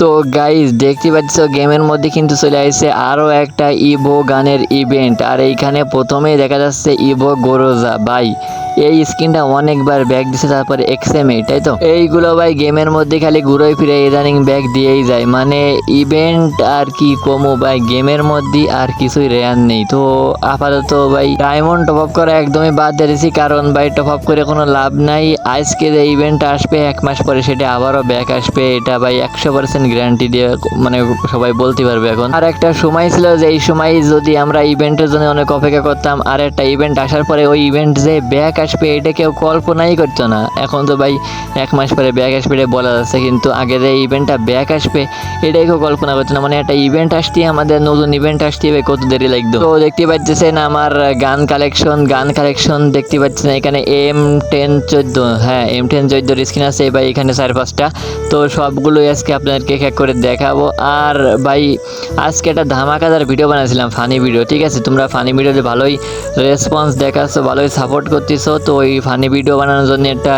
তো গাইজ দেখতে পাচ্ছ গেমের মধ্যে কিন্তু চলে আসছে আরও একটা ইভো গানের ইভেন্ট আর এইখানে প্রথমেই দেখা যাচ্ছে ইভো গোরোজা বাই এই স্কিনটা অনেকবার ব্যাগ দিছে, তারপরে এক্সএমএ তাই তো? এইগুলো ভাই গেমের মধ্যে খালি ঘুরোয় ফিরে ইদানিং ব্যাগ দিয়েই যায়। মানে ইভেন্ট আর কি কমো ভাই গেমের মধ্যে আর কিছুই রেয়ার নেই। তো আপাতত ভাই ডায়মন্ড টপ আপ করা একদমই বাদ দিয়েছি কারণ ভাই টপ আপ করে কোনো লাভ নাই। আজকে যে ইভেন্ট আসবে এক মাস পরে, সেটা আবারও ব্যাক আসবে। এটা ভাই একশো পার্সেন্ট গ্যারান্টি দিয়ে মানে সবাই বলতে পারবে এখন। আর একটা সময় ছিল যে এই সময় যদি আমরা ইভেন্টের জন্য অনেক অপেক্ষা করতাম, আর একটা ইভেন্ট আসার পরে ওই ইভেন্ট যে ব্যাক আসবে, এটা কেউ কল্পনাই করতো না। এখন তো ভাই এক মাস পরে ব্যাক আসবে এটা বলা যাচ্ছে, কিন্তু আগে যে ইভেন্টটা ব্যাক আসবে, এটাই কেউ কল্পনা করতো না। মানে একটা ইভেন্ট আসতে আমাদের, নতুন ইভেন্ট আসতে হবে, কত দেরি লাগতো। তো দেখতে পাচ্ছেন আমার গান কালেকশন গান কালেকশন দেখতে পাচ্ছেন এখানে এম টেন চোদ্দ হ্যাঁ এম টেন চোদ্দোর স্ক্রিন আছে ভাই এখানে চার পাঁচটা। তো সবগুলোই আজকে আপনাদেরকে এক এক করে দেখাবো। আর ভাই, আজকে একটা ধামাকাদার ভিডিও বানাইছিলাম ফানি ভিডিও ঠিক আছে? তোমরা ফানি ভিডিওতে ভালোই রেসপন্স দেখাচ্ছ, ভালোই সাপোর্ট করতেছো। তো ওই ফানি ভিডিও বানানোর জন্য একটা,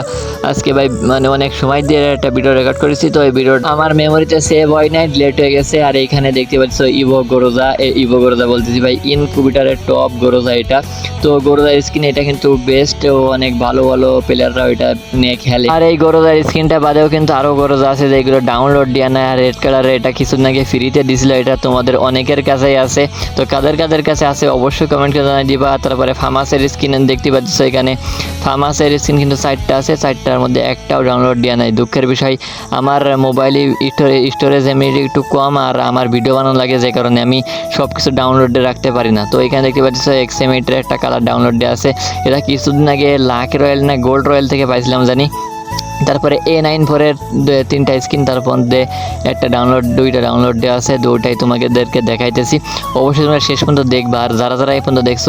আজকে ভাই মানে অনেক সময় দিয়ে একটা ভিডিও রেকর্ড করেছি। তো এই ভিডিও আমার মেমোরিতে সেভ হয় নাই লেট হয়ে গেছে। আর এইখানে দেখতে পাচ্ছ ইভো গোরোজা ইভো গোরোজা বলতেছি ভাই ইনকুবিটারের টপ গোরোজা এটা। তো গোরোজার স্কিন এটা কিন্তু বেস্ট ও অনেক ভালো ভালো প্লেয়াররা এটা নিয়ে খেলে। আর এই গোরোজার স্কিনটা বাদেও কিন্তু আরও গোরোজা আছে যেগুলো ডাউনলোড দিয়ে না রেড কালারের এটা কিছুদিন আগে ফ্রিতে দিছিল, এটা তোমাদের অনেকের কাছেই আছে। তো কাদের কাদের কাছে আছে অবশ্যই কমেন্ট করে জানাই দিবা। তারপরে ফার্মাসের স্কিন দেখতে পাচ্ছ এখানে। ফার্মাসের স্ক্রিন কিন্তু চারটা আছে চারটার মধ্যে একটাও ডাউনলোড দেওয়া নাই। দুঃখের বিষয়, আমার মোবাইলে স্টোরেজ এমনি একটু কম আর আমার ভিডিও বানানো লাগে যে কারণে আমি সব কিছু ডাউনলোডে রাখতে পারি না। তো এখানে দেখতে পাচ্ছ এক্স এম এইটের একটা কালার ডাউনলোড দেওয়া আছে। এটা কিছুদিন আগে লাখ রয়্যাল না গোল্ড রয়্যাল থেকে পাইছিলাম জানি। তারপরে এ নাইন ফোরের তিনটা স্ক্রিন তার মধ্যে একটা ডাউনলোড দুইটা ডাউনলোড দেওয়া আছে দুটাই তোমাদেরকে দেখাইতেছি। অবশ্যই তোমরা শেষ পর্যন্ত দেখবা, আর যারা যারা এই পর্যন্ত দেখছ,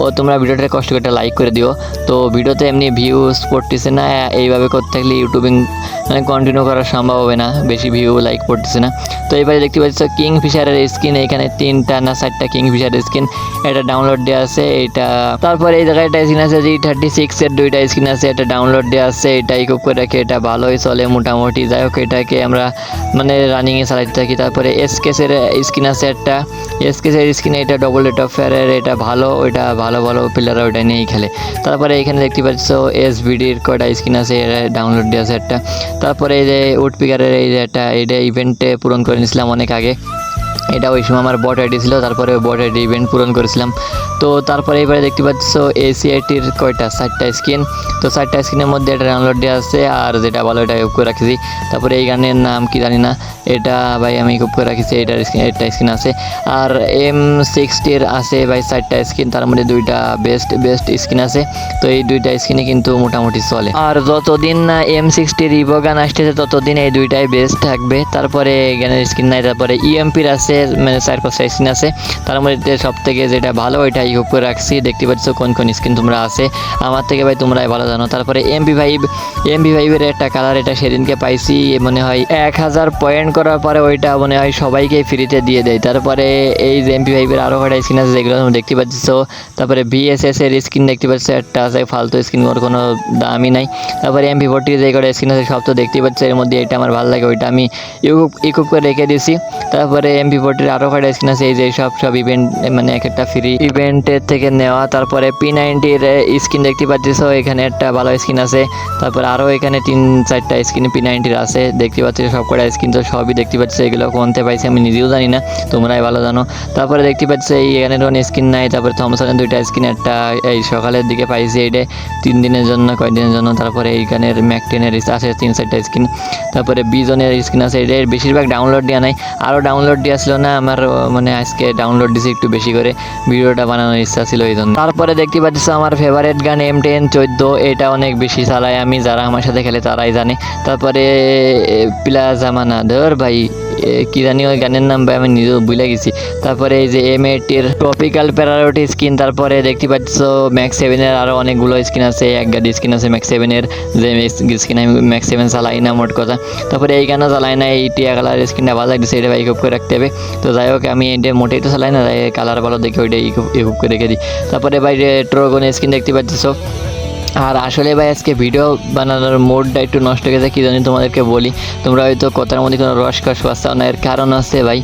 ও তোমরা ভিডিওটা কষ্ট করে লাইক করে দিও। তো ভিডিওতে এমনি ভিউজ পড়তেছে না, এইভাবে করতে থাকলে ইউটিউবিং মানে কন্টিনিউ করা সম্ভব হবে না, বেশি ভিউ লাইক পড়তেছে না। তো এবারে দেখতে পাচ্ছ কিং ফিশারের স্কিন এখানে তিনটা না চারটা কিং ফিশারের স্কিন এটা ডাউনলোড দেওয়া আছে এটা তারপরে এই জায়গায় একটা স্কিন আছে জি থার্টি সিক্সের দুইটা স্কিন আছে এটা ডাউনলোড দেওয়া আছে এটা ইকুপ করে রাখি এটা ভালোই চলে মোটামুটি। যাই হোক এটাকে আমরা মানে রানিংয়ে চালাতে থাকি। তারপরে এসকেসের স্কিন আছে একটা। এসকেসের স্কিন এটা ডবল রেট অফ ফেয়ারের এটা ভালো, ওইটা ভালো ভালো প্লেয়াররা ওইটা নিয়েই খেলে। তারপরে এখানে দেখতে পাচ্ছ এস ভিডির কয়টা স্কিন আছে এটা ডাউনলোড দেওয়া আছে একটা। তারপরে এই যে উডপিকারের এই যে একটা এটা ইভেন্টে পূরণ করে নিয়েছিলাম অনেক আগে। এটা ওই সময় আমার বট আইডি ছিল, তারপরে বট আইডি ইভেন্ট পূরণ করেছিলাম। তো তারপরে এবারে দেখতে পাচ্ছ এসিআইটির কয়টা? চারটা স্ক্রিন তো চারটা স্ক্রিনের মধ্যে এটা ডাউনলোড দেওয়া আছে, আর যেটা ভালো, এটা করে রাখছি। তারপরে এই গানের নাম কি জানি না, এটা ভাই আমি ইউপ করে রাখছি, এটার একটা স্ক্রিন আছে। আর এম সিক্সটির আছে ভাই চারটা স্ক্রিন তার মধ্যে দুইটা বেস্ট বেস্ট স্ক্রিন আছে। তো এই দুইটা স্ক্রিনে কিন্তু মোটামুটি চলে। আর যতদিন না এম সিক্সটির ইভো গান আসতেছে, ততদিন এই দুইটাই বেস্ট থাকবে। তারপরে গানের স্ক্রিন নাই, তারপরে ইএমপির আছে মানে চার পাঁচটা স্ক্রিন আছে। তার মধ্যে সব থেকে যেটা ভালো ওইটা ইউপ করে রাখছি। দেখতে পাচ্ছ কোন কোন স্ক্রিন তোমরা আছে। আমার থেকে ভাই তোমরাই ভালো জানো। তারপরে এমপি ফাইভ এমপি ফাইভের একটা কালার এটা সেদিনকে পাইছি মনে হয় এক হাজার পয়েন্ট করার পরে ওইটা মনে হয় সবাইকে ফ্রিতে দিয়ে দেয়। তারপরে এই যে এমপি ফাইভের আরও কটা স্ক্রিন আছে, যেগুলো তোমরা দেখতে পাচ্ছ। তারপরে বিএসএস এর স্ক্রিন দেখতে পাচ্ছ, একটা আছে ফালতু স্ক্রিন ওর কোনো দামই নাই। তারপরে এমপি ফোরটির যে কটা স্ক্রিন আছে, সব তো দেখতে পাচ্ছ। এর মধ্যে এটা আমার ভালো লাগে, ওইটা আমি ইউকুপ ইকুপ করে রেখে দিয়েছি। তারপরে এমপি ফোরটির আরও কটা স্ক্রিন আছে? এই যে সব সব ইভেন্ট মানে এক একটা ফ্রি ইভেন্টের থেকে নেওয়া। তারপরে পি নাইনটির স্ক্রিন দেখতে পাচ্ছিস এখানে একটা ভালো স্ক্রিন আছে। তারপরে আরও এখানে তিন, চারটা স্ক্রিন পি নাইনটির আছে। দেখতে পাচ্ছ সব কটা স্ক্রিন তো সবই দেখতে পাচ্ছ, এগুলো কোনতে পাইছি আমি নিজেও জানি না, তোমরাই ভালো জানো। তারপরে দেখতে পাচ্ছ এই এখানে কোনো স্ক্রিন নাই, তারপরে থমসনের দুইটা স্ক্রিন একটা, এই সকালের দিকে পাইছি এইটা, তিন দিনের জন্য কয়েকদিনের জন্য, তারপরে এইখানের ম্যাকটেনের আছে, তিন, চারটা স্ক্রিন তারপরে বিজনের স্ক্রিন আছে এটা বেশিরভাগ ডাউনলোড দেওয়া নাই। আরও ডাউনলোড দেওয়া ছিল না আমার মানে আজকে ডাউনলোড দিয়েছি একটু বেশি করে। ভিডিওটা বানানোর ইচ্ছা ছিল এই জন্য। তারপরে দেখতে পাচ্ছ আমার ফেভারিট গান এম টেন চোদ্দ, এটা অনেক বেশি চালাই আমি, যারা আমার সাথে খেলে তারাই জানে। তারপরে প্লাজামানা ধর ভাই কি জানি ওই গানের নাম ভাই, আমি নিজেও ভুলে গেছি। তারপরে এই যে এম এটির ট্রপিক্যাল প্যারারোটি স্কিন তারপরে দেখতে পাচ্ছ ম্যাক্স সেভেনের আরও অনেকগুলো স্কিন আছে, এক গাড়ি স্কিন আছে ম্যাক্স সেভেনের যে স্কিন আমি ম্যাক্স সেভেন চালাই না, মোট কথা। তারপরে এই গানও চালাই না, এই টিয়া কালার স্কিনটা ভালো লাগছে এটা ইকুপ করে রাখতে হবে। তো যাই হোক, আমি এটা মোটেই তো চালাই না কালার ভালো দেখে ওইটা ইকুপ করে রেখে দিই। তারপরে ভাই ট্রোগন স্কিন দেখতে পাচ্ছ? আর আসলে ভাই, আজকে ভিডিও বানানোর মোডটা একটু নষ্ট হয়ে গেছে, কী জানি তোমাদেরকে বলি। তোমরা হয়তো কথার মধ্যে কোনো রস কস পাচ্ছ না, এর কারণ আছে ভাই,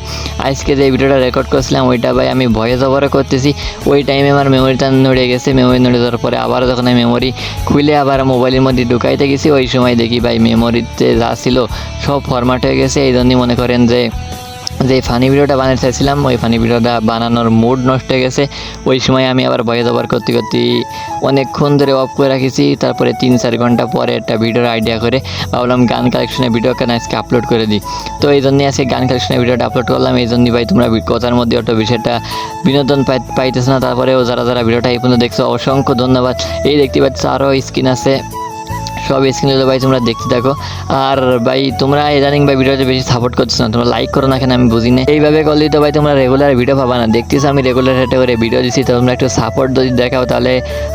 আজকে যে ভিডিওটা রেকর্ড করছিলাম, ওইটা ভাই, আমি ভয়েস ওভারে করতেছি। ওই টাইমে আমার মেমোরিটা নড়ে গেছে মেমোরি নড়ে যাওয়ার পরে আবার যখন আমি মেমোরি খুলে আবার মোবাইলের মধ্যে ঢুকাইতে গেছি, ওই সময় দেখি ভাই মেমোরিতে যা ছিল সব ফরম্যাট হয়ে গেছে। এই জন্যই মনে করেন যে যে ফানি ভিডিওটা বানাতে চাইছিলাম ওই ফানি ভিডিওটা বানানোর মুড নষ্ট হয়ে গেছে। ওই সময় আমি আবার ভয়েস ওভার করতে করতে অনেকক্ষণ ধরে অফ করে রাখেছি। তারপরে তিন চার ঘণ্টা পরে একটা ভিডিওর আইডিয়া করে ভাবলাম গান কালেকশনের ভিডিও কেন আজকে আপলোড করে দিই। তো এই জন্যই আজকে গান কালেকশনের ভিডিওটা আপলোড করলাম। এই জন্যই ভাই তোমরা কথার মধ্যে অত বিষয়টা বিনোদন পাই পাইতেছ না। তারপরেও যারা যারা ভিডিওটা এই পর্যন্ত দেখছ, অসংখ্য ধন্যবাদ। এই দেখতে পাচ্ছ আরও স্ক্রিন আছে। সব স্ক্রিনে ভাই তোমরা দেখতে থাকো। আর ভাই, তোমরা ইদানিং ভাই ভিডিওতে বেশি সাপোর্ট করছ না, তোমরা লাইক করো না কেন আমি বুঝি না। এইভাবে করলেই তো ভাই তোমরা রেগুলার ভিডিও পাবা না। দেখতেছো আমি রেগুলার একটা করে ভিডিও দিচ্ছি তোমরা একটু সাপোর্ট যদি দেখাও, তাহলে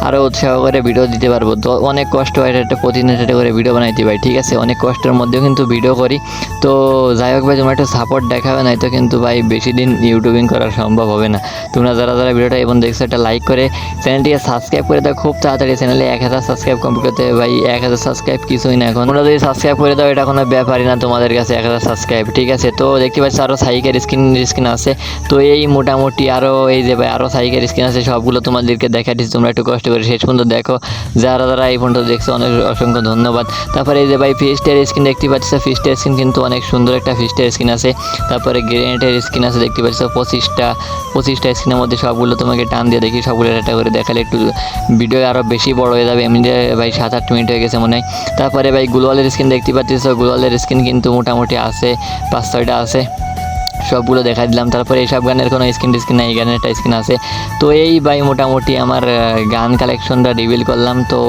আরও উৎসাহ করে ভিডিও দিতে পারব। তো অনেক কষ্ট হয় একটা প্রতিদিন একটা করে ভিডিও বানাইতে ভাই, ঠিক আছে? অনেক কষ্টের মধ্যেও কিন্তু ভিডিও করি। তো যাই হোক ভাই, তোমরা একটু সাপোর্ট দেখাবে না তো কিন্তু ভাই বেশি দিন ইউটিউবিং করা সম্ভব হবে না। তোমরা যারা যারা ভিডিওটা এবং দেখছ, একটা লাইক করে চ্যানেলটিকে সাবস্ক্রাইব করে দাও। খুব তাড়াতাড়ি চ্যানেলে এক হাজার সাবস্ক্রাইব কমপ্লিট করতে ভাই, এক হাজার সাবস্ক্রাইব কিছুই না এখন। তোমরা যদি সাবস্ক্রাইব করে দাও, এটা কোনো ব্যাপারই না তোমাদের কাছে এক হাজার সাবস্ক্রাইব ঠিক আছে? তো দেখতে পাচ্ছি আরও সাইকের স্ক্রিন স্ক্রিন আছে। তো এই মোটামুটি আরও এই যে ভাই আরও সাইকের স্ক্রিন আছে, সবগুলো তোমাদেরকে দেখা দিচ্ছি তোমরা একটু কষ্ট করে শেষ পর্যন্ত দেখো। যারা যারা এই পর্যন্ত দেখছ, অনেক অসংখ্য ধন্যবাদ। তারপরে এই যে ভাই ফিস্টের স্ক্রিন দেখতে পাচ্ছ ফিস্টের স্ক্রিন কিন্তু অনেক সুন্দর একটা ফিস্টের স্ক্রিন আছে। তারপরে গ্রেনেটের স্ক্রিন আছে, দেখতে পাচ্ছ, পঁচিশটা পঁচিশটা স্ক্রিনের মধ্যে সবগুলো তোমাকে টান দিয়ে দেখি, সবগুলো একটা করে দেখালে একটু ভিডিও আরও বেশি বড় হয়ে যাবে। এমনিতে ভাই, সাত আট মিনিট হয়ে গেছে, মনে হয় তারপরে ভাই গ্লোয়ালের স্ক্রিন দেখতে পাচ্ছিস গ্লোয়ালের স্ক্রিন কিন্তু মোটামুটি আছে, পাঁচ ছয়টা আছে। সবগুলো দেখা দিলাম। তারপরে এইসব গানের কোনো স্ক্রিন টিস্ক্রিন নাই, এই গানের একটা স্ক্রিন আছে। তো এই ভাই মোটামুটি আমার গান কালেকশনটা রিভিল করলাম। তো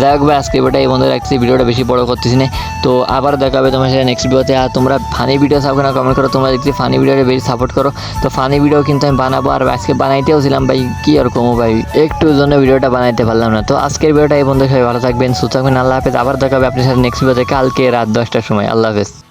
যাই হোক ভাই, আজকে ভিডিওটা এই বন্ধু রাখছি ভিডিওটা বেশি বড় করতেছি না। তো আবার দেখা হবে তোমার সাথে নেক্সট ভিডিওতে আর তোমরা ফানি ভিডিও সাপোর্ট না কমেন্ট করো? তোমরা দেখছি ফানি ভিডিওটা বেশি সাপোর্ট করো। তো ফানি ভিডিও কিন্তু আমি বানাবো। আর আজকে বানাইতেও ছিলাম ভাই, কি আর কমো ভাই? একটু জন্য ভিডিওটা বানাইতে পারলাম না। তো আজকের ভিডিওটা এই বন্ধু সবাই ভালো থাকবেন, সুস্থ থাকবেন। আল্লাহ হাফেজ। আবার দেখা হবে আপনার সাথে নেক্সট ভিডিওতে কালকে রাত দশটার সময়। আল্লাহ হাফেজ।